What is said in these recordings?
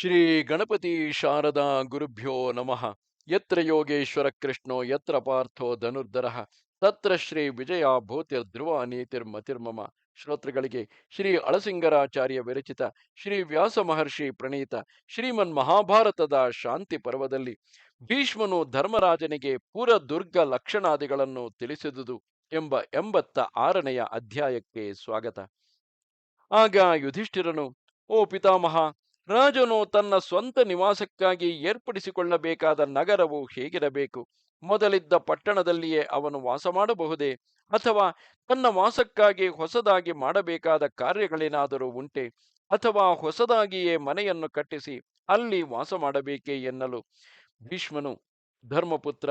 ಶ್ರೀ ಗಣಪತಿ ಶಾರದಾ ಗುರುಭ್ಯೋ ನಮಃ. ಯತ್ರ ಯೋಗೇಶ್ವರ ಕೃಷ್ಣೋ, ಯತ್ರ ಪಾರ್ಥೋ ಧನುರ್ಧರ. ತತ್ರ ಶ್ರೀ ವಿಜಯ ಭೂತಿರ್ ಧ್ರುವ ನೀತಿರ್ಮತಿರ್ಮಮ ಶ್ರೋತೃಗಳಿಗೆ ಶ್ರೀ ಅಳಸಿಂಗರಾಚಾರ್ಯ ವಿರಚಿತ, ಶ್ರೀ ವ್ಯಾಸ ಮಹರ್ಷಿ ಪ್ರಣೀತ, ಶ್ರೀಮನ್ ಮಹಾಭಾರತದ ಶಾಂತಿ ಪರ್ವದಲ್ಲಿ ಭೀಷ್ಮನು ಧರ್ಮರಾಜನಿಗೆ ಪುರ ದುರ್ಗ ಲಕ್ಷಣಾದಿಗಳನ್ನು ತಿಳಿಸಿದುದು ಎಂಬ ಎಂಬತ್ತ ಆರನೆಯ ಅಧ್ಯಾಯಕ್ಕೆ ಸ್ವಾಗತ. ಆಗ ಯುಧಿಷ್ಠಿರನು, ಓ ಪಿತಾಮಹ ರಾಜನು ತನ್ನ ಸ್ವಂತ ನಿವಾಸಕ್ಕಾಗಿ ಏರ್ಪಡಿಸಿಕೊಳ್ಳಬೇಕಾದ ನಗರವು ಹೇಗಿರಬೇಕು? ಮೊದಲಿದ್ದ ಪಟ್ಟಣದಲ್ಲಿಯೇ ಅವನು ವಾಸ ಮಾಡಬಹುದೇ? ಅಥವಾ ತನ್ನ ವಾಸಕ್ಕಾಗಿ ಹೊಸದಾಗಿ ಮಾಡಬೇಕಾದ ಕಾರ್ಯಗಳೇನಾದರೂ ಉಂಟೆ? ಅಥವಾ ಹೊಸದಾಗಿಯೇ ಮನೆಯನ್ನು ಕಟ್ಟಿಸಿ ಅಲ್ಲಿ ವಾಸ ಮಾಡಬೇಕೇ ಎನ್ನಲು? ಭೀಷ್ಮನು, ಧರ್ಮಪುತ್ರ,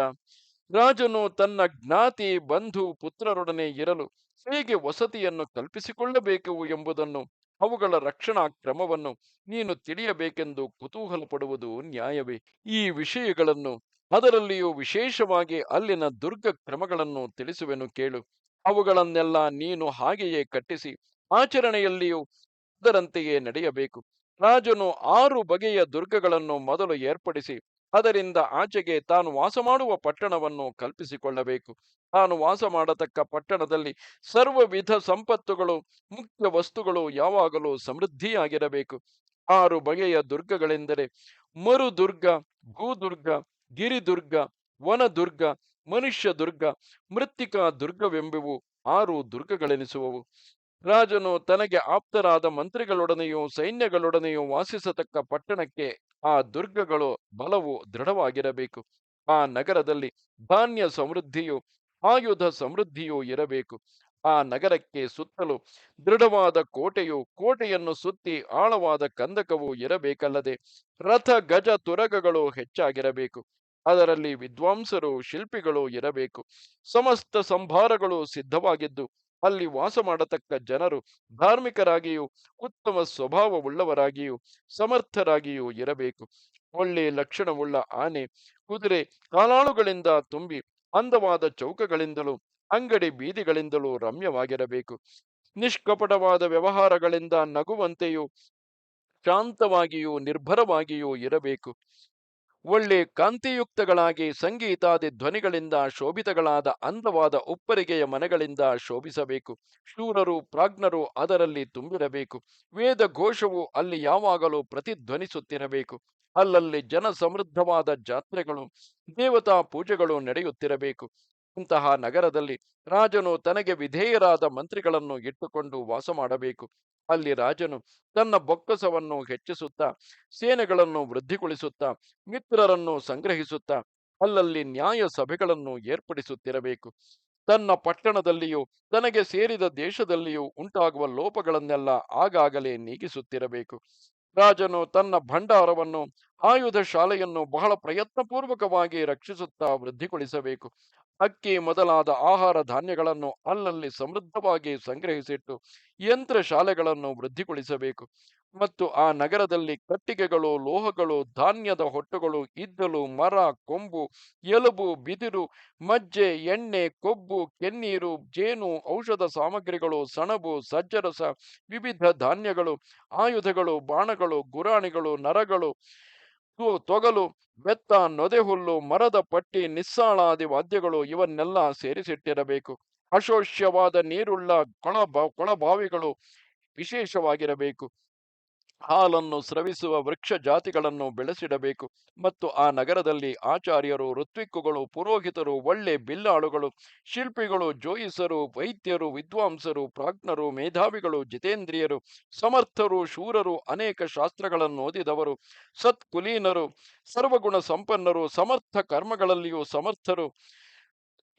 ರಾಜನು ತನ್ನ ಜ್ಞಾತಿ ಬಂಧು ಪುತ್ರರೊಡನೆ ಇರಲು ಹೇಗೆ ವಸತಿಯನ್ನು ಕಲ್ಪಿಸಿಕೊಳ್ಳಬೇಕು ಎಂಬುದನ್ನು ಅವುಗಳ ರಕ್ಷಣಾ ಕ್ರಮವನ್ನು ನೀನು ತಿಳಿಯಬೇಕೆಂದು ಕುತೂಹಲ ಪಡುವುದು ನ್ಯಾಯವೇ. ಈ ವಿಷಯಗಳನ್ನು ಅದರಲ್ಲಿಯೂ ವಿಶೇಷವಾಗಿ ಅಲ್ಲಿನ ದುರ್ಗ ಕ್ರಮಗಳನ್ನು ತಿಳಿಸುವೆನು ಕೇಳು. ಅವುಗಳನ್ನೆಲ್ಲ ನೀನು ಹಾಗೆಯೇ ಕಟ್ಟಿಸಿ ಆಚರಣೆಯಲ್ಲಿಯೂ ಅದರಂತೆಯೇ ನಡೆಯಬೇಕು. ರಾಜನು ಆರು ಬಗೆಯ ದುರ್ಗಗಳನ್ನು ಮೊದಲು ಏರ್ಪಡಿಸಿ ಅದರಿಂದ ಆಚೆಗೆ ತಾನು ವಾಸ ಮಾಡುವ ಪಟ್ಟಣವನ್ನು ಕಲ್ಪಿಸಿಕೊಳ್ಳಬೇಕು. ತಾನು ವಾಸ ಮಾಡತಕ್ಕ ಪಟ್ಟಣದಲ್ಲಿ ಸರ್ವ ವಿಧ ಸಂಪತ್ತುಗಳು, ಮುಖ್ಯ ವಸ್ತುಗಳು ಯಾವಾಗಲೂ ಸಮೃದ್ಧಿಯಾಗಿರಬೇಕು. ಆರು ಬಗೆಯ ದುರ್ಗಗಳೆಂದರೆ ಮರುದುರ್ಗ, ಭೂದುರ್ಗ, ಗಿರಿದುರ್ಗ, ವನದುರ್ಗ ಮನುಷ್ಯ ದುರ್ಗ ಮೃತ್ತಿಕಾ ದುರ್ಗವೆಂಬುವು ಆರು ದುರ್ಗಗಳೆನಿಸುವವು. ರಾಜನು ತನಗೆ ಆಪ್ತರಾದ ಮಂತ್ರಿಗಳೊಡನೆಯೂ ಸೈನ್ಯಗಳೊಡನೆಯೂ ವಾಸಿಸತಕ್ಕ ಪಟ್ಟಣಕ್ಕೆ ಆ ದುರ್ಗಗಳು ಬಲವು ದೃಢವಾಗಿರಬೇಕು. ಆ ನಗರದಲ್ಲಿ ಧಾನ್ಯ ಸಮೃದ್ಧಿಯು ಆಯುಧ ಸಮೃದ್ಧಿಯೂ ಇರಬೇಕು. ಆ ನಗರಕ್ಕೆ ಸುತ್ತಲೂ ದೃಢವಾದ ಕೋಟೆಯು ಕೋಟೆಯನ್ನು ಸುತ್ತಿ ಆಳವಾದ ಕಂದಕವು ಇರಬೇಕಲ್ಲದೆ ರಥ, ಗಜ, ತುರಗಗಳು ಹೆಚ್ಚಾಗಿರಬೇಕು. ಅದರಲ್ಲಿ ವಿದ್ವಾಂಸರು, ಶಿಲ್ಪಿಗಳು ಇರಬೇಕು. ಸಮಸ್ತ ಸಂಭಾರಗಳು ಸಿದ್ಧವಾಗಿದ್ದು ಅಲ್ಲಿ ವಾಸ ಮಾಡತಕ್ಕ ಜನರು ಧಾರ್ಮಿಕರಾಗಿಯೂ, ಉತ್ತಮ ಸ್ವಭಾವವುಳ್ಳವರಾಗಿಯೂ, ಸಮರ್ಥರಾಗಿಯೂ ಇರಬೇಕು. ಒಳ್ಳೆ ಲಕ್ಷಣವುಳ್ಳ ಆನೆ, ಕುದುರೆ ಕಾಲಾಳುಗಳಿಂದ ತುಂಬಿ, ಅಂದವಾದ ಚೌಕಗಳಿಂದಲೂ, ಅಂಗಡಿ ಬೀದಿಗಳಿಂದಲೂ ರಮ್ಯವಾಗಿರಬೇಕು. ನಿಷ್ಕಪಟವಾದ ವ್ಯವಹಾರಗಳಿಂದ ನಗುವಂತೆಯೂ, ಶಾಂತವಾಗಿಯೂ, ನಿರ್ಭರವಾಗಿಯೂ ಇರಬೇಕು. ಒಳ್ಳೆ ಕಾಂತಿಯುಕ್ತಗಳಾಗಿ ಸಂಗೀತಾದಿ ಧ್ವನಿಗಳಿಂದ ಶೋಭಿತಗಳಾದ ಅಂದವಾದ ಉಪ್ಪರಿಗೆಯ ಮನೆಗಳಿಂದ ಶೋಭಿಸಬೇಕು. ಶೂರರು, ಪ್ರಾಜ್ಞರು ಅದರಲ್ಲಿ ತುಂಬಿರಬೇಕು. ವೇದ ಘೋಷವು ಅಲ್ಲಿ ಯಾವಾಗಲೂ ಪ್ರತಿಧ್ವನಿಸುತ್ತಿರಬೇಕು. ಅಲ್ಲಲ್ಲಿ ಜನ ಸಮೃದ್ಧವಾದ ಜಾತ್ರೆಗಳು, ದೇವತಾ ಪೂಜೆಗಳು ನಡೆಯುತ್ತಿರಬೇಕು. ಇಂತಹ ನಗರದಲ್ಲಿ ರಾಜನು ತನಗೆ ವಿಧೇಯರಾದ ಮಂತ್ರಿಗಳನ್ನು ಇಟ್ಟುಕೊಂಡು ವಾಸ ಮಾಡಬೇಕು. ಅಲ್ಲಿ ರಾಜನು ತನ್ನ ಬೊಕ್ಕಸವನ್ನು ಹೆಚ್ಚಿಸುತ್ತಾ, ಸೇನೆಗಳನ್ನು ವೃದ್ಧಿಗೊಳಿಸುತ್ತಾ, ಮಿತ್ರರನ್ನು ಸಂಗ್ರಹಿಸುತ್ತಾ, ಅಲ್ಲಲ್ಲಿ ನ್ಯಾಯ ಸಭೆಗಳನ್ನು ಏರ್ಪಡಿಸುತ್ತಿರಬೇಕು. ತನ್ನ ಪಟ್ಟಣದಲ್ಲಿಯೂ, ತನಗೆ ಸೇರಿದ ದೇಶದಲ್ಲಿಯೂ ಉಂಟಾಗುವ ಲೋಪಗಳನ್ನೆಲ್ಲ ಆಗಾಗಲೇ ನೀಗಿಸುತ್ತಿರಬೇಕು. ರಾಜನು ತನ್ನ ಭಂಡಾರವನ್ನು, ಆಯುಧ ಶಾಲೆಯನ್ನು ಬಹಳ ಪ್ರಯತ್ನಪೂರ್ವಕವಾಗಿ ರಕ್ಷಿಸುತ್ತಾ ವೃದ್ಧಿಗೊಳಿಸಬೇಕು. ಅಕ್ಕಿ ಮೊದಲಾದ ಆಹಾರ ಧಾನ್ಯಗಳನ್ನು ಅಲ್ಲಲ್ಲಿ ಸಮೃದ್ಧವಾಗಿ ಸಂಗ್ರಹಿಸಿಟ್ಟು ಯಂತ್ರ ಶಾಲೆಗಳನ್ನು ವೃದ್ಧಿಗೊಳಿಸಬೇಕು. ಮತ್ತು ಆ ನಗರದಲ್ಲಿ ಕಟ್ಟಿಗೆಗಳು, ಲೋಹಗಳು, ಧಾನ್ಯದ ಹೊಟ್ಟುಗಳು ಇದ್ದಲು ಮರ, ಕೊಂಬು, ಎಲುಬು, ಬಿದಿರು, ಮಜ್ಜೆ, ಎಣ್ಣೆ, ಕೊಬ್ಬು, ಕೆನ್ನೀರು, ಜೇನು, ಔಷಧ ಸಾಮಗ್ರಿಗಳು, ಸಣಬು, ಸಜ್ಜರಸ, ವಿವಿಧ ಧಾನ್ಯಗಳು, ಆಯುಧಗಳು, ಬಾಣಗಳು, ಗುರಾಣಿಗಳು, ನರಗಳು ತೊಗಲು ಬೆತ್ತ ನೊದೆಹುಲ್ಲು ಮರದ ಪಟ್ಟಿ ನಿಸ್ಸಾಳಾದಿ ವಾದ್ಯಗಳು ಇವನ್ನೆಲ್ಲ ಸೇರಿಸಿಟ್ಟಿರಬೇಕು. ಅಶೋಷ್ಯವಾದ ನೀರುಳ್ಳ ಕೊಳ ಕೊಳಬಾವಿಗಳು ವಿಶೇಷವಾಗಿರಬೇಕು. ಹಾಲನ್ನು ಸ್ರವಿಸುವ ವೃಕ್ಷ ಜಾತಿಗಳನ್ನು ಬೆಳೆಸಿಡಬೇಕು. ಮತ್ತು ಆ ನಗರದಲ್ಲಿ ಆಚಾರ್ಯರು, ಋತ್ವಿಕ್ಕುಗಳು, ಪುರೋಹಿತರು, ಒಳ್ಳೆ ಬಿಲ್ಲಾಳುಗಳು, ಶಿಲ್ಪಿಗಳು ಜೋಯಿಸರು ವೈದ್ಯರು, ವಿದ್ವಾಂಸರು, ಪ್ರಾಜ್ಞರು, ಮೇಧಾವಿಗಳು, ಜಿತೇಂದ್ರಿಯರು, ಸಮರ್ಥರು, ಶೂರರು, ಅನೇಕ ಶಾಸ್ತ್ರಗಳನ್ನು ಓದಿದವರು, ಸತ್ಕುಲೀನರು, ಸರ್ವಗುಣ ಸಂಪನ್ನರು, ಸಮರ್ಥ ಕರ್ಮಗಳಲ್ಲಿಯೂ ಸಮರ್ಥರು.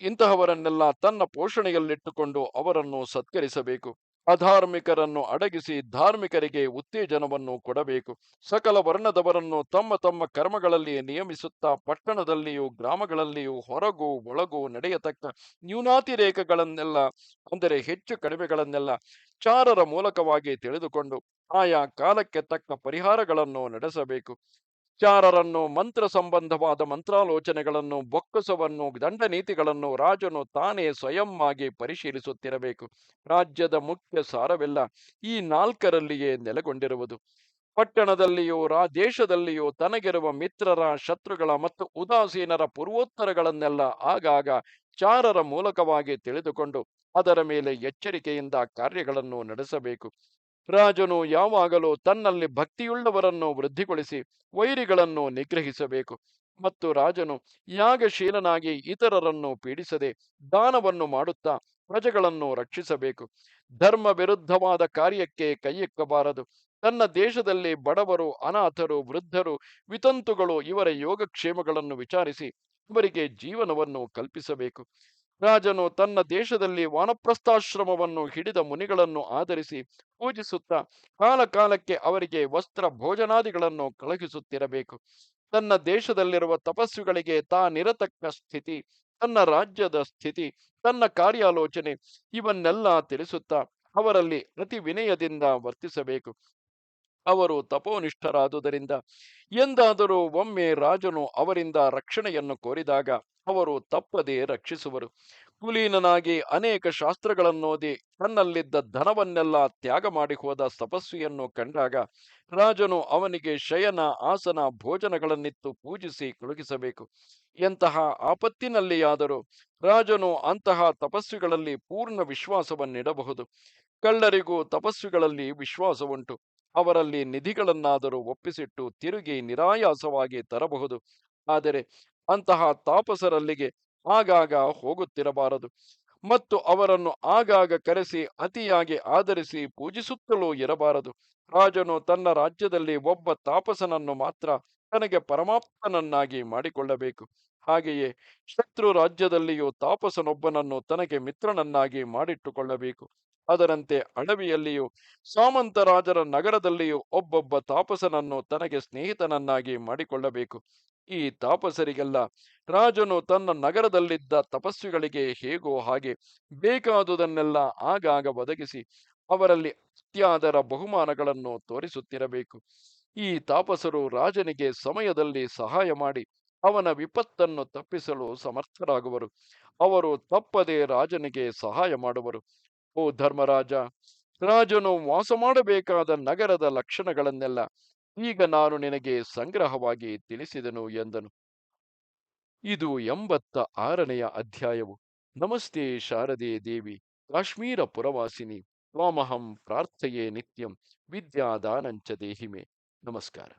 ಇಂತಹವರನ್ನೆಲ್ಲ ತನ್ನ ಪೋಷಣೆಯಲ್ಲಿಟ್ಟುಕೊಂಡು ಅವರನ್ನು ಸತ್ಕರಿಸಬೇಕು. ಅಧಾರ್ಮಿಕರನ್ನು ಅಡಗಿಸಿ ಧಾರ್ಮಿಕರಿಗೆ ಉತ್ತೇಜನವನ್ನು ಕೊಡಬೇಕು. ಸಕಲ ವರ್ಣದವರನ್ನು ತಮ್ಮ ತಮ್ಮ ಕರ್ಮಗಳಲ್ಲಿ ನಿಯಮಿಸುತ್ತಾ ಪಟ್ಟಣದಲ್ಲಿಯೂ ಗ್ರಾಮಗಳಲ್ಲಿಯೂ ಹೊರಗು ಒಳಗು ನಡೆಯತಕ್ಕ ನ್ಯೂನಾತಿರೇಕಗಳನ್ನೆಲ್ಲ, ಅಂದರೆ ಹೆಚ್ಚು ಕಡಿಮೆಗಳನ್ನೆಲ್ಲ ಚಾರರ ಮೂಲಕವಾಗಿ ತಿಳಿದುಕೊಂಡು ಆಯಾ ಕಾಲಕ್ಕೆ ತಕ್ಕ ಪರಿಹಾರಗಳನ್ನು ನಡೆಸಬೇಕು. ಚಾರರನ್ನು ಮಂತ್ರ ಸಂಬಂಧವಾದ ಮಂತ್ರಾಲೋಚನೆಗಳನ್ನು, ಬೊಕ್ಕಸವನ್ನು ದಂಡ ನೀತಿಗಳನ್ನು ರಾಜನು ತಾನೇ ಸ್ವಯಂ ಆಗಿ ಪರಿಶೀಲಿಸುತ್ತಿರಬೇಕು. ರಾಜ್ಯದ ಮುಖ್ಯ ಸಾರವೆಲ್ಲ ಈ ನಾಲ್ಕರಲ್ಲಿಯೇ ನೆಲೆಗೊಂಡಿರುವುದು. ಪಟ್ಟಣದಲ್ಲಿಯೂ, ರಾ, ದೇಶದಲ್ಲಿಯೂ ತನಗಿರುವ ಮಿತ್ರರ, ಶತ್ರುಗಳ ಮತ್ತು ಉದಾಸೀನರ ಪೂರ್ವೋತ್ತರಗಳನ್ನೆಲ್ಲ ಆಗಾಗ ಚಾರರ ಮೂಲಕವಾಗಿ ತಿಳಿದುಕೊಂಡು ಅದರ ಮೇಲೆ ಎಚ್ಚರಿಕೆಯಿಂದ ಕಾರ್ಯಗಳನ್ನು ನಡೆಸಬೇಕು. ರಾಜನು ಯಾವಾಗಲೂ ತನ್ನಲ್ಲಿ ಭಕ್ತಿಯುಳ್ಳವರನ್ನು ವೃದ್ಧಿಗೊಳಿಸಿ ವೈರಿಗಳನ್ನು ನಿಗ್ರಹಿಸಬೇಕು. ಮತ್ತು ರಾಜನು ಯಾಗಶೀಲನಾಗಿ ಇತರರನ್ನು ಪೀಡಿಸದೆ ದಾನವನ್ನು ಮಾಡುತ್ತಾ ಪ್ರಜೆಗಳನ್ನು ರಕ್ಷಿಸಬೇಕು. ಧರ್ಮ ವಿರುದ್ಧವಾದ ಕಾರ್ಯಕ್ಕೆ ಕೈಯೆಕ್ಕಬಾರದು. ತನ್ನ ದೇಶದಲ್ಲಿ ಬಡವರು, ಅನಾಥರು, ವೃದ್ಧರು, ವಿತಂತುಗಳು ಇವರ ಯೋಗಕ್ಷೇಮಗಳನ್ನು ವಿಚಾರಿಸಿ ಅವರಿಗೆ ಜೀವನವನ್ನು ಕಲ್ಪಿಸಬೇಕು. ರಾಜನು ತನ್ನ ದೇಶದಲ್ಲಿ ವಾನಪ್ರಸ್ಥಾಶ್ರಮವನ್ನು ಹಿಡಿದ ಮುನಿಗಳನ್ನು ಆಧರಿಸಿ ಪೂಜಿಸುತ್ತಾ ಕಾಲ ಕಾಲಕ್ಕೆ ಅವರಿಗೆ ವಸ್ತ್ರ ಭೋಜನಾದಿಗಳನ್ನು ಕಳುಹಿಸುತ್ತಿರಬೇಕು. ತನ್ನ ದೇಶದಲ್ಲಿರುವ ತಪಸ್ವಿಗಳಿಗೆ ತಾನಿರತಕ್ಕ ಸ್ಥಿತಿ, ತನ್ನ ರಾಜ್ಯದ ಸ್ಥಿತಿ, ತನ್ನ ಕಾರ್ಯಾಲೋಚನೆ ಇವನ್ನೆಲ್ಲ ತಿಳಿಸುತ್ತಾ ಅವರಲ್ಲಿ ಅತಿ ವಿನಯದಿಂದ ವರ್ತಿಸಬೇಕು. ಅವರು ತಪೋನಿಷ್ಠರಾದುದರಿಂದ ಎಂದಾದರೂ ಒಮ್ಮೆ ರಾಜನು ಅವರಿಂದ ರಕ್ಷಣೆಯನ್ನು ಕೋರಿದಾಗ ಅವರು ತಪ್ಪದೆ ರಕ್ಷಿಸುವರು. ಕುಲೀನನಾಗಿ ಅನೇಕ ಶಾಸ್ತ್ರಗಳನ್ನೋದಿ ತನ್ನಲ್ಲಿದ್ದ ಧನವನ್ನೆಲ್ಲ ತ್ಯಾಗ ಮಾಡಿ ಹೋದ ತಪಸ್ವಿಯನ್ನು ಕಂಡಾಗ ರಾಜನು ಅವನಿಗೆ ಶಯನ, ಆಸನ, ಭೋಜನಗಳನ್ನಿತ್ತು ಪೂಜಿಸಿ ಕಳುಹಿಸಬೇಕು. ಎಂತಹ ಆಪತ್ತಿನಲ್ಲಿಯಾದರೂ ರಾಜನು ಅಂತಹ ತಪಸ್ವಿಗಳಲ್ಲಿ ಪೂರ್ಣ ವಿಶ್ವಾಸವನ್ನಿಡಬಹುದು. ಕಳ್ಳರಿಗೂ ತಪಸ್ವಿಗಳಲ್ಲಿ ವಿಶ್ವಾಸವುಂಟು. ಅವರಲ್ಲಿ ನಿಧಿಗಳನ್ನಾದರೂ ಒಪ್ಪಿಸಿಟ್ಟು ತಿರುಗಿ ನಿರಾಯಾಸವಾಗಿ ತರಬಹುದು. ಆದರೆ ಅಂತಹ ತಾಪಸರಲ್ಲಿಗೆ ಆಗಾಗ ಹೋಗುತ್ತಿರಬಾರದು. ಮತ್ತು ಅವರನ್ನು ಆಗಾಗ ಕರೆಸಿ, ಅತಿಯಾಗಿ ಆಧರಿಸಿ ಪೂಜಿಸುತ್ತಲೂ ಇರಬಾರದು. ರಾಜನು ತನ್ನ ರಾಜ್ಯದಲ್ಲಿ ಒಬ್ಬ ತಾಪಸನನ್ನು ಮಾತ್ರ ತನಗೆ ಪರಮಾಪ್ತನನ್ನಾಗಿ ಮಾಡಿಕೊಳ್ಳಬೇಕು. ಹಾಗೆಯೇ ಶತ್ರು ರಾಜ್ಯದಲ್ಲಿಯೂ ತಾಪಸನೊಬ್ಬನನ್ನು ತನಗೆ ಮಿತ್ರನನ್ನಾಗಿ ಮಾಡಿಟ್ಟುಕೊಳ್ಳಬೇಕು. ಅದರಂತೆ ಅಡವಿಯಲ್ಲಿಯೂ ಸಾಮಂತರಾಜರ ನಗರದಲ್ಲಿಯೂ ಒಬ್ಬೊಬ್ಬ ತಾಪಸನನ್ನು ತನಗೆ ಸ್ನೇಹಿತನನ್ನಾಗಿ ಮಾಡಿಕೊಳ್ಳಬೇಕು. ಈ ತಾಪಸರಿಗೆಲ್ಲ ರಾಜನು ತನ್ನ ನಗರದಲ್ಲಿದ್ದ ತಪಸ್ವಿಗಳಿಗೆ ಹೇಗೋ ಹಾಗೆ ಬೇಕಾದುದನ್ನೆಲ್ಲ ಆಗಾಗ ಒದಗಿಸಿ ಅವರಲ್ಲಿ ಅತ್ಯಾದರ ಬಹುಮಾನಗಳನ್ನು ತೋರಿಸುತ್ತಿರಬೇಕು. ಈ ತಾಪಸರು ರಾಜನಿಗೆ ಸಮಯದಲ್ಲಿ ಸಹಾಯ ಮಾಡಿ ಅವನ ವಿಪತ್ತನ್ನು ತಪ್ಪಿಸಲು ಸಮರ್ಥರಾಗುವರು. ಅವರು ತಪ್ಪದೆ ರಾಜನಿಗೆ ಸಹಾಯ ಮಾಡುವರು. ಓ ಧರ್ಮರಾಜ, ರಾಜನು ವಾಸ ಮಾಡಬೇಕಾದ ನಗರದ ಲಕ್ಷಣಗಳನ್ನೆಲ್ಲ ಈಗ ನಾನು ನಿನಗೆ ಸಂಗ್ರಹವಾಗಿ ತಿಳಿಸಿದನು ಎಂದನು. ಇದು ಎಂಬತ್ತ ಆರನೆಯ ಅಧ್ಯಾಯವು. ನಮಸ್ತೆ ಶಾರದೆ ದೇವಿ, ಕಾಶ್ಮೀರ ಪುರವಾಸಿನಿ, ತ್ವಾಮಹಂ ಪ್ರಾರ್ಥೆಯೇ ನಿತ್ಯಂ, ವಿದ್ಯಾದಾನಂಚ ದೇಹಿಮೆ. ನಮಸ್ಕಾರ.